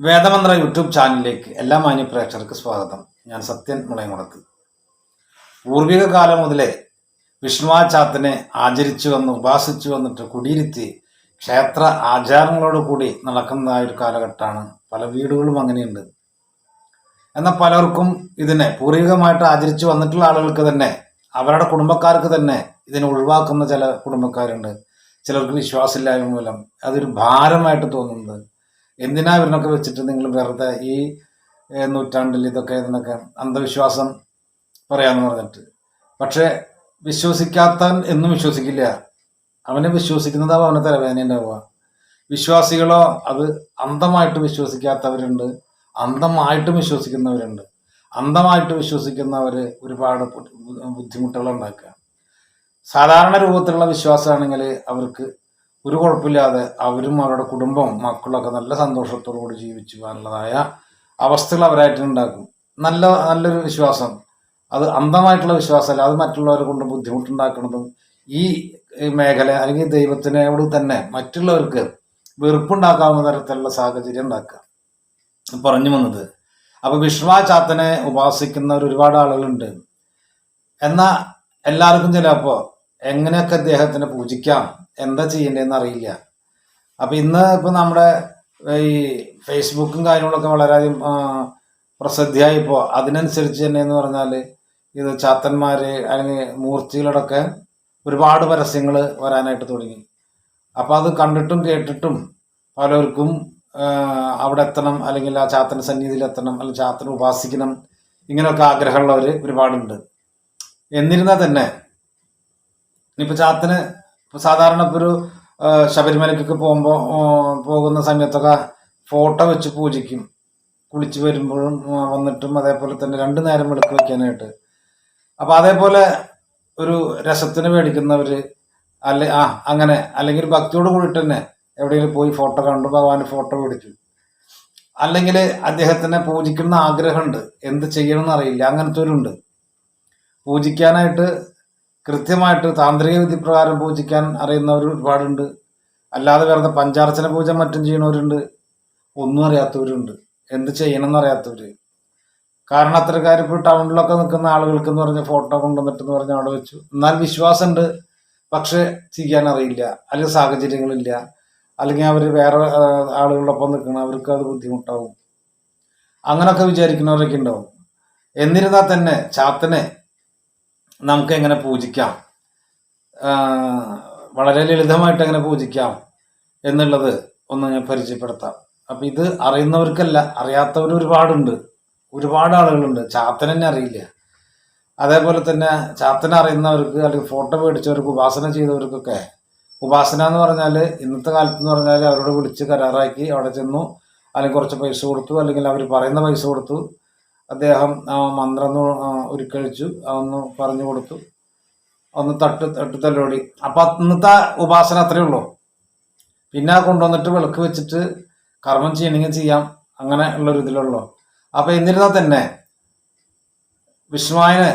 വേദമന്ത്ര YouTube ചാനലിലേക്ക് എല്ലാ മാന്യ പ്രേക്ഷകർക്ക് സ്വാഗതം. ഞാൻ സത്യൻ മുളയമുളക്ക് പൂർവിക കാലം മുതലേ വിഷ്ണുവാചാത്തിനെ ആചരിച്ചു വന്ന് ഉപാസിച്ചു വന്നിട്ട് കുടിയിരുത്തി ക്ഷേത്ര ആചാരങ്ങളോട് കൂടി നടക്കുന്ന ഒരു കാലഘട്ടമാണ്. പല വീടുകളും അങ്ങനെയുണ്ട്. എന്നാൽ പലർക്കും ഇതിനെ പൂർവികമായിട്ട് ആചരിച്ചു വന്നിട്ടുള്ള ആളുകൾക്ക് തന്നെ അവരുടെ കുടുംബക്കാർക്ക് തന്നെ ഇതിനെ ഒഴിവാക്കുന്ന ചില കുടുംബക്കാരുണ്ട്. ചിലർക്ക് വിശ്വാസമില്ലായ്മ മൂലം അതൊരു ഭാരമായിട്ട് തോന്നുന്നത്. എന്തിനാ ഇവരിനൊക്കെ വെച്ചിട്ട് നിങ്ങൾ വെറുതെ ഈ നൂറ്റാണ്ടിൽ ഇതൊക്കെ എന്നൊക്കെ അന്ധവിശ്വാസം പറയാമെന്ന് പറഞ്ഞിട്ട്? പക്ഷെ വിശ്വസിക്കാത്തവൻ എന്നും വിശ്വസിക്കില്ല. അവനെ വിശ്വസിക്കുന്നതാവും അവനെ തലവേദന ഉണ്ടാവുക. വിശ്വാസികളോ അത് അന്ധമായിട്ട് വിശ്വസിക്കാത്തവരുണ്ട്. അന്ധമായിട്ടും വിശ്വസിക്കുന്നവരുണ്ട്. അന്ധമായിട്ട് വിശ്വസിക്കുന്നവർ ഒരുപാട് ബുദ്ധിമുട്ടുകൾ ഉണ്ടാക്കുക. സാധാരണ രൂപത്തിലുള്ള വിശ്വാസമാണെങ്കിൽ അവർക്ക് ഒരു കുഴപ്പമില്ലാതെ അവരും അവരുടെ കുടുംബവും മക്കളൊക്കെ നല്ല സന്തോഷത്തോടുകൂടി ജീവിച്ചു പോകാനുള്ളതായ അവസ്ഥകൾ അവരായിട്ട് ഉണ്ടാക്കും. നല്ല നല്ലൊരു വിശ്വാസം. അത് അന്ധമായിട്ടുള്ള വിശ്വാസമല്ല. അത് മറ്റുള്ളവരെ കൊണ്ട് ബുദ്ധിമുട്ടുണ്ടാക്കുന്നതും ഈ മേഖല അല്ലെങ്കിൽ ദൈവത്തിനോട് തന്നെ മറ്റുള്ളവർക്ക് വെറുപ്പുണ്ടാക്കാവുന്ന തരത്തിലുള്ള സാഹചര്യം ഉണ്ടാക്കുക. പറഞ്ഞു വന്നത്. അപ്പൊ വിഷ്ണുവാചാത്തനെ ഉപാസിക്കുന്നവർ ഒരുപാട് ആളുകളുണ്ട്. എന്നാൽ എല്ലാവർക്കും ചിലപ്പോൾ എങ്ങനെയൊക്കെ അദ്ദേഹത്തിനെ പൂജിക്കാം? എന്താ ചെയ്യേണ്ടതെന്ന് അറിയില്ല. അപ്പൊ ഇന്ന് ഇപ്പൊ നമ്മുടെ ഈ ഫേസ്ബുക്കും കാര്യങ്ങളൊക്കെ വളരെയധികം ആ, പ്രസിദ്ധിയായിപ്പോ അതിനനുസരിച്ച് തന്നെ എന്ന് പറഞ്ഞാൽ ഇത് ചാത്തന്മാര് അല്ലെങ്കിൽ മൂർത്തികളോടൊക്കെ ഒരുപാട് പരസ്യങ്ങൾ വരാനായിട്ട് തുടങ്ങി. അപ്പൊ അത് കണ്ടിട്ടും കേട്ടിട്ടും പലർക്കും അവിടെ എത്തണം അല്ലെങ്കിൽ ആ ചാത്തൻ സന്നിധിയിൽ എത്തണം അല്ലെങ്കിൽ ചാത്തൻ ഉപാസിക്കണം ഇങ്ങനെയൊക്കെ ആഗ്രഹമുള്ളവർ ഒരുപാടുണ്ട്. എന്നിരുന്നാൽ തന്നെ ഇനിയിപ്പോൾ ചാത്തിന് സാധാരണ ഇപ്പോൾ ഒരു ശബരിമലയ്ക്കൊക്കെ പോകുമ്പോൾ പോകുന്ന സമയത്തൊക്കെ ഫോട്ടോ വെച്ച് പൂജിക്കും. കുളിച്ച് വരുമ്പോഴും വന്നിട്ടും അതേപോലെ തന്നെ രണ്ട് നേരം എടുത്ത് വെക്കാനായിട്ട്. അപ്പോൾ അതേപോലെ ഒരു രസത്തിന് മേടിക്കുന്നവർ അല്ലെ ആ അങ്ങനെ അല്ലെങ്കിൽ ഭക്തിയോട് കൂടിയിട്ട് തന്നെ എവിടെയെങ്കിലും പോയി ഫോട്ടോ കണ്ടു ഭഗവാന്റെ ഫോട്ടോ പിടിച്ചു അല്ലെങ്കിൽ അദ്ദേഹത്തിനെ പൂജിക്കുന്ന ആഗ്രഹമുണ്ട്. എന്ത് ചെയ്യണമെന്ന് അറിയില്ല. അങ്ങനത്തെ പൂജിക്കാനായിട്ട് കൃത്യമായിട്ട് താന്ത്രിക വിധി പ്രകാരം പൂജിക്കാൻ അറിയുന്നവർ ഒരുപാടുണ്ട്. അല്ലാതെ വേറെ പഞ്ചാർച്ചന പൂജ മറ്റും ചെയ്യണവരുണ്ട്. ഒന്നും അറിയാത്തവരുണ്ട്. എന്ത് ചെയ്യണമെന്ന് എന്നറിയാത്തവർ കാരണം അത്തരക്കാർ ഇപ്പോൾ ടൗണിലൊക്കെ നിൽക്കുന്ന ആളുകൾക്ക് എന്ന് പറഞ്ഞ ഫോട്ടോ കൊണ്ടുവന്നിട്ടെന്ന് പറഞ്ഞ് അവിടെ വെച്ചു. എന്നാൽ വിശ്വാസമുണ്ട്. പക്ഷെ ചെയ്യാൻ അറിയില്ല. അല്ലെങ്കിൽ സാഹചര്യങ്ങളില്ല. അല്ലെങ്കിൽ അവർ വേറെ ആളുകളൊപ്പം നിൽക്കണം അവർക്ക് അത് ബുദ്ധിമുട്ടാവും. അങ്ങനെയൊക്കെ വിചാരിക്കുന്നവരൊക്കെ ഉണ്ടാവും. എന്നിരുന്നാൽ തന്നെ ചാത്തനെ നമുക്ക് എങ്ങനെ പൂജിക്കാം? വളരെ ലളിതമായിട്ട് എങ്ങനെ പൂജിക്കാം എന്നുള്ളത് ഒന്ന് ഞാൻ പരിചയപ്പെടുത്താം. അപ്പം ഇത് അറിയുന്നവർക്കല്ല അറിയാത്തവർ ഒരുപാടുണ്ട്. ഒരുപാട് ആളുകളുണ്ട്. ചാത്തൻ തന്നെ അറിയില്ല. അതേപോലെ തന്നെ ചാത്തനെ അറിയുന്നവർക്ക് അല്ലെങ്കിൽ ഫോട്ടോ മേടിച്ചവർക്ക് ഉപാസന ചെയ്തവർക്കൊക്കെ ഉപാസന എന്ന് പറഞ്ഞാൽ ഇന്നത്തെ കാലത്ത് എന്ന് പറഞ്ഞാൽ അവരോട് വിളിച്ച് കരാറാക്കി അവിടെ ചെന്നു. അല്ലെങ്കിൽ കുറച്ച് പൈസ കൊടുത്തു. അല്ലെങ്കിൽ അവർ പറയുന്ന പൈസ കൊടുത്തു. അദ്ദേഹം ആ മന്ത്രം ഉരുക്കഴിച്ചു. അതൊന്ന് പറഞ്ഞു കൊടുത്തു. ഒന്ന് തട്ട് തട്ട് തല്ലോടി അപ്പൊ ഇന്നത്തെ ഉപാസന അത്രയേ ഉള്ളൂ. പിന്നെ കൊണ്ടുവന്നിട്ട് വിളക്ക് വെച്ചിട്ട് കർമ്മം ചെയ്യണമെങ്കിൽ ചെയ്യാം. അങ്ങനെ ഉള്ളൊരു ഇതിലുള്ളൂ. അപ്പൊ എന്നിരുന്നാൽ തന്നെ വിഷ്ണുവായനെ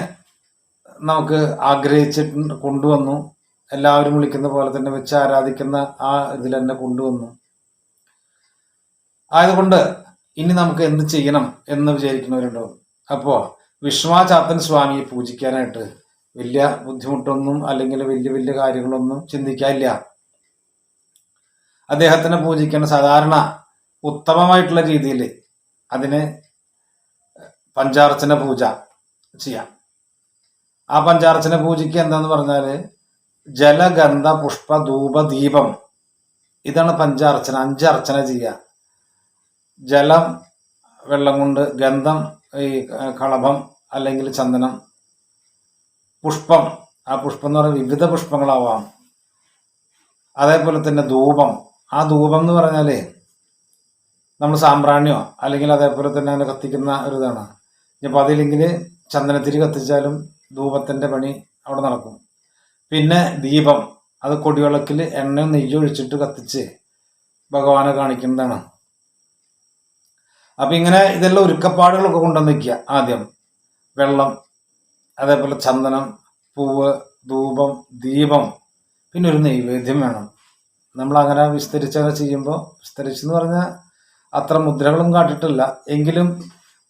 നമുക്ക് ആഗ്രഹിച്ചിട്ട് കൊണ്ടുവന്നു. എല്ലാവരും വിളിക്കുന്ന പോലെ തന്നെ വെച്ച് ആരാധിക്കുന്ന ആ ഇതിൽ തന്നെ കൊണ്ടുവന്നു. ആയതുകൊണ്ട് ഇനി നമുക്ക് എന്ത് ചെയ്യണം എന്ന് വിചാരിക്കുന്നവരുണ്ടാവും അപ്പോൾ വിശ്വാചാത്തൻ സ്വാമിയെ പൂജിക്കാനായിട്ട് വലിയ ബുദ്ധിമുട്ടൊന്നും അല്ലെങ്കിൽ വലിയ വലിയ കാര്യങ്ങളൊന്നും ചിന്തിക്കാനില്ല. അദ്ദേഹത്തിനെ പൂജിക്കേണ്ട സാധാരണ ഉത്തമമായിട്ടുള്ള രീതിയിൽ അതിന് പഞ്ചാർച്ചന പൂജ ചെയ്യാം. ആ പഞ്ചാർച്ചന പൂജയ്ക്ക് എന്താന്ന് പറഞ്ഞാൽ ജലഗന്ധ പുഷ്പ ധൂപ ദീപം ഇതാണ് പഞ്ചാർച്ചന. അഞ്ചർച്ചന ചെയ്യുക ജലം വെള്ളം കൊണ്ട് ഗന്ധം ഈ കളഭം അല്ലെങ്കിൽ ചന്ദനം പുഷ്പം. ആ പുഷ്പം എന്ന് പറയുന്നത് വിവിധ പുഷ്പങ്ങളാവാം. അതേപോലെ തന്നെ ധൂപം. ആ ധൂപം എന്ന് പറഞ്ഞാൽ നമ്മൾ സാമ്പ്രാണിയോ അല്ലെങ്കിൽ അതേപോലെ തന്നെ അങ്ങനെ കത്തിക്കുന്ന ഒരു ഇതാണ്. ഇനിയിപ്പോൾ അതില്ലെങ്കിൽ ചന്ദനത്തിരി കത്തിച്ചാലും ധൂപത്തിന്റെ പണി അവിടെ നടക്കും. പിന്നെ ദീപം. അത് കൊടിവിളക്കിൽ എണ്ണയും നെയ്യും ഒഴിച്ചിട്ട് കത്തിച്ച് ഭഗവാനെ കാണിക്കുന്നതാണ്. അപ്പൊ ഇങ്ങനെ ഇതെല്ലാം ഒരുക്കപ്പാടുകളൊക്കെ കൊണ്ടുവന്ന് വയ്ക്കുക ആദ്യം. വെള്ളം അതേപോലെ ചന്ദനം പൂവ് ധൂപം ദീപം പിന്നെ ഒരു നൈവേദ്യം വേണം. നമ്മൾ അങ്ങനെ വിസ്തരിച്ചങ്ങനെ ചെയ്യുമ്പോൾ വിസ്തരിച്ചെന്ന് പറഞ്ഞാൽ അത്ര മുദ്രകളും കാട്ടിട്ടില്ല എങ്കിലും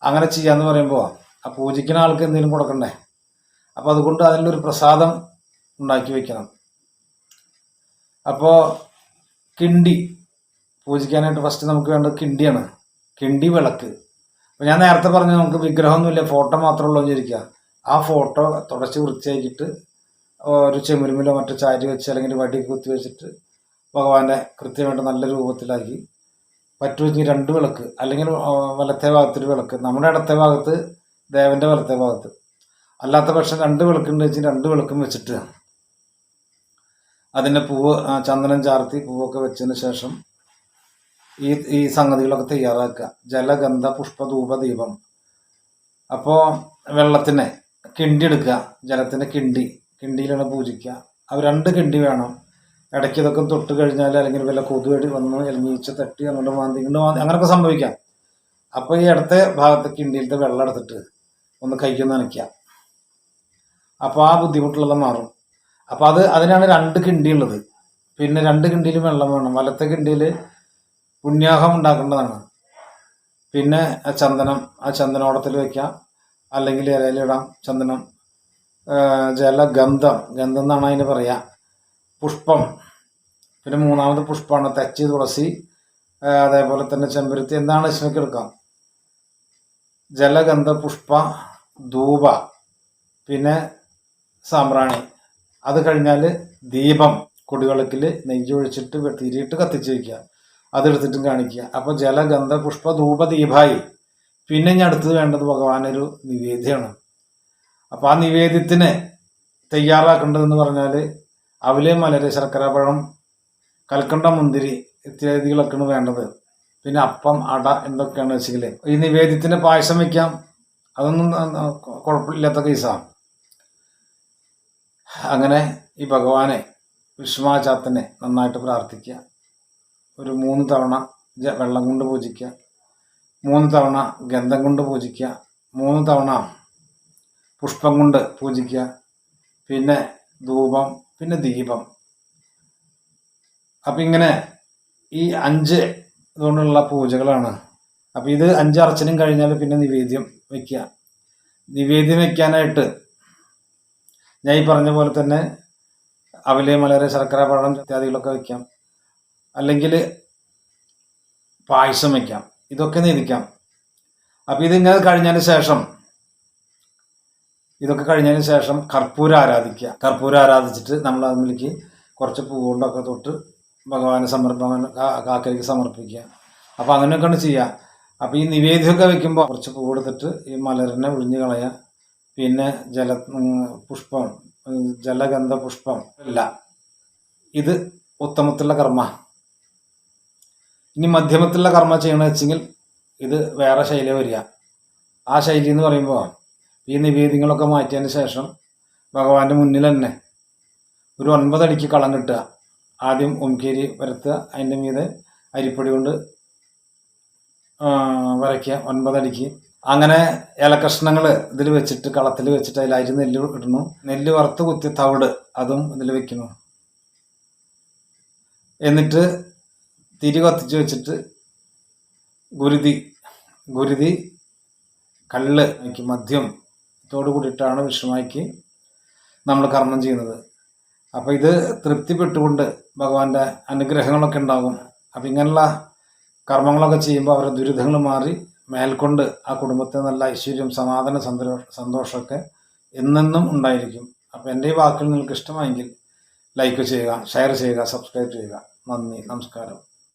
അങ്ങനെ ചെയ്യാന്ന് പറയുമ്പോൾ ആ പൂജിക്കുന്ന ആൾക്ക് എന്തെങ്കിലും കൊടുക്കണ്ടേ? അപ്പോൾ അതുകൊണ്ട് അതിലൊരു പ്രസാദം ഉണ്ടാക്കി വെക്കണം. അപ്പോൾ കിണ്ടി പൂജിക്കാനായിട്ട് ഫസ്റ്റ് നമുക്ക് വേണ്ടത് കിണ്ടിയാണ്. കിണ്ടി വിളക്ക് അപ്പോൾ ഞാൻ നേരത്തെ പറഞ്ഞു നമുക്ക് വിഗ്രഹമൊന്നുമില്ല ഫോട്ടോ മാത്രമേ ഉള്ളൂ വിചാരിക്കുക. ആ ഫോട്ടോ തുടച്ച് വൃത്തിയാക്കിയിട്ട് ഒരു ചെമുരുമിലോ മറ്റോ ചാരി വെച്ച് അല്ലെങ്കിൽ വടി കുത്തി വെച്ചിട്ട് ഭഗവാനെ കൃത്യമായിട്ട് നല്ല രൂപത്തിലാക്കി. പറ്റുമെങ്കിൽ രണ്ട് വിളക്ക് അല്ലെങ്കിൽ വലത്തെ ഭാഗത്തൊരു വിളക്ക്. നമ്മുടെ ഇടത്തെ ഭാഗത്ത് ദേവന്റെ വലത്തെ ഭാഗത്ത്. അല്ലാത്ത പക്ഷം രണ്ട് വിളക്കുണ്ട് വെച്ച് രണ്ട് വിളക്കും വെച്ചിട്ട്. അതിന്റെ പൂവ് ചന്ദനം ചാർത്തി പൂവൊക്കെ വെച്ചതിന് ശേഷം ഈ ഈ സംഗതികളൊക്കെ തയ്യാറാക്കുക. ജലഗന്ധ പുഷ്പധൂപ ദീപം. അപ്പോൾ വെള്ളത്തിനെ കിണ്ടി എടുക്കുക. ജലത്തിന് കിണ്ടി. കിണ്ടിയിലാണ് പൂജിക്കുക. അത് രണ്ട് കിണ്ടി വേണം. ഇടയ്ക്ക് ഇതൊക്കെ തൊട്ട് കഴിഞ്ഞാൽ അല്ലെങ്കിൽ വല്ല കൊതുകടി വന്ന് എലിഞ്ഞീച്ച തട്ടി അങ്ങോട്ട് മാന്തി ഇങ്ങോട്ട് മാന്തി അങ്ങനെയൊക്കെ സംഭവിക്കാം. അപ്പോൾ ഈ ഇടത്തെ ഭാഗത്തെ കിണ്ടിയിലത്തെ വെള്ളം എടുത്തിട്ട് ഒന്ന് കൈക്കൊന്ന് നനയ്ക്കുക. അപ്പോൾ ആ ബുദ്ധിമുട്ടുള്ളത് മാറും. അപ്പോൾ അത് അതിനാണ് രണ്ട് കിണ്ടി ഉള്ളത് പിന്നെ രണ്ട് കിണ്ടിയിലും വെള്ളം വേണം. വലത്തെ കിണ്ടിയിൽ പുണ്യാഹം ഉണ്ടാക്കേണ്ടതാണ്. പിന്നെ ആ ചന്ദനം ആ ചന്ദനോടത്തിൽ വെക്കാം അല്ലെങ്കിൽ ഇലയിലിടാം ചന്ദനം. ജലഗന്ധം ഗന്ധം. എന്നാണ് അതിന് പറയുക പുഷ്പം. പിന്നെ മൂന്നാമത് പുഷ്പമാണ്. തെച്ചി തുളസി അതേപോലെ തന്നെ ചെമ്പരുത്തി. എന്താണ് ഇഷ്ടമൊക്കെ എടുക്കാം? ജലഗന്ധ പുഷ്പ ധൂപ പിന്നെ സാമ്പ്രാണി. അത് കഴിഞ്ഞാൽ ദീപം. കൊടിവിളക്കിൽ നെയ്യൊഴിച്ചിട്ട് തിരിയിട്ട് കത്തിച്ച് വയ്ക്കുക അതെടുത്തിട്ടും കാണിക്കുക. അപ്പോൾ ജലഗന്ധ പുഷ്പ ധൂപ ദീപായി പിന്നെ ഞാൻ അടുത്തത് വേണ്ടത് ഭഗവാനൊരു നിവേദ്യമാണ്. അപ്പോൾ ആ നിവേദ്യത്തിന് തയ്യാറാക്കേണ്ടതെന്ന് പറഞ്ഞാൽ അവൽ മലര് ശർക്കര പഴം കൽക്കണ്ട മുന്തിരി ഇത്യാദികളൊക്കെയാണ് വേണ്ടത്. പിന്നെ അപ്പം അട എന്തൊക്കെയാണ് വെച്ചെങ്കിൽ ഈ നിവേദ്യത്തിന് പായസം വെക്കാം. അതൊന്നും കുഴപ്പമില്ലാത്ത കേസാണ് അങ്ങനെ ഈ ഭഗവാനെ വിഷ്മാചാത്തനെ നന്നായിട്ട് പ്രാർത്ഥിക്കുക. ഒരു മൂന്ന് തവണ വെള്ളം കൊണ്ട് പൂജിക്കുക. മൂന്ന് തവണ ഗന്ധം കൊണ്ട് പൂജിക്കുക. മൂന്ന് തവണ പുഷ്പം കൊണ്ട് പൂജിക്കുക. പിന്നെ ധൂപം പിന്നെ ദീപം. അപ്പം ഇങ്ങനെ ഈ അഞ്ച് ഇതുകൊണ്ടുള്ള പൂജകളാണ്. അപ്പം ഇത് അഞ്ച് അർച്ചനും കഴിഞ്ഞാൽ പിന്നെ നിവേദ്യം വയ്ക്കുക നിവേദ്യം വയ്ക്കാനായിട്ട് ഞാൻ ഈ പറഞ്ഞ പോലെ തന്നെ അവലേ മലര് ശർക്കര പഴം ഇത്യാദികളൊക്കെ വയ്ക്കാം അല്ലെങ്കിൽ പായസം വയ്ക്കാം ഇതൊക്കെ നീതിക്കാം അപ്പം ഇതിങ്ങനെ കഴിഞ്ഞതിന് ശേഷം ഇതൊക്കെ കഴിഞ്ഞതിന് ശേഷം കർപ്പൂരം ആരാധിക്കുക. കർപ്പൂരം ആരാധിച്ചിട്ട് നമ്മൾ അതിലേക്ക് കുറച്ച് പൂവുകൊണ്ടൊക്കെ തൊട്ട് ഭഗവാന് സമർപ്പണം കാക്കയ്ക്ക് സമർപ്പിക്കുക. അപ്പോൾ അങ്ങനെയൊക്കെയാണ് ചെയ്യുക. അപ്പോൾ ഈ നിവേദ്യമൊക്കെ വെക്കുമ്പോൾ കുറച്ച് പൂ കൊടുത്തിട്ട് ഈ മലരനെ ഒഴിഞ്ഞു കളയുക. പിന്നെ ജല പുഷ്പം ജലഗന്ധ പുഷ്പം ഇല്ല ഇത് ഉത്തമത്തിലുള്ള കർമ്മ. ഇനി മധ്യമത്തിലുള്ള കർമ്മ ചെയ്യണമെന്ന് വെച്ചെങ്കിൽ ഇത് വേറെ ശൈലി വരിക. ആ ശൈലി എന്ന് പറയുമ്പോൾ ഈ നിവേദ്യങ്ങളൊക്കെ മാറ്റിയതിന് ശേഷം ഭഗവാന്റെ മുന്നിൽ തന്നെ ഒരു ഒൻപതടിക്ക് കളം കിട്ടുക. ആദ്യം ഉംകേരി വരത്തുക. അതിന്റെ മീതെ അരിപ്പൊടി കൊണ്ട് വരയ്ക്കുക. ഒൻപതടിക്ക് അങ്ങനെ ഇലക്കഷ്ണങ്ങൾ ഇതിൽ വെച്ചിട്ട് കളത്തിൽ വെച്ചിട്ട് അതിൽ അരി നെല്ല് ഇടുന്നു നെല്ല് വറുത്ത് കുത്തി തവിട് അതും ഇതിൽ വെക്കുന്നു. എന്നിട്ട് തിരി കത്തിച്ച് വെച്ചിട്ട് ഗുരുതി ഗുരുതി കള്ള് എനിക്ക് മദ്യം. ഇതോട് കൂടിയിട്ടാണ് വിഷമാക്കി നമ്മൾ കർമ്മം ചെയ്യുന്നത്. അപ്പോൾ ഇത് തൃപ്തിപ്പെട്ടുകൊണ്ട് ഭഗവാന്റെ അനുഗ്രഹങ്ങളൊക്കെ ഉണ്ടാകും. അപ്പം ഇങ്ങനെയുള്ള കർമ്മങ്ങളൊക്കെ ചെയ്യുമ്പോൾ അവരുടെ ദുരിതങ്ങൾ മാറി മേൽക്കൊണ്ട് ആ കുടുംബത്തെ നല്ല ഐശ്വര്യം സമാധാന സന്തോ സന്തോഷമൊക്കെ എന്നെന്നും ഉണ്ടായിരിക്കും. അപ്പോൾ എന്റെ ഈ വാക്കുകൾ നിങ്ങൾക്ക് ഇഷ്ടമായെങ്കിൽ ലൈക്ക് ചെയ്യുക ഷെയർ ചെയ്യുക സബ്സ്ക്രൈബ് ചെയ്യുക. നന്ദി നമസ്കാരം.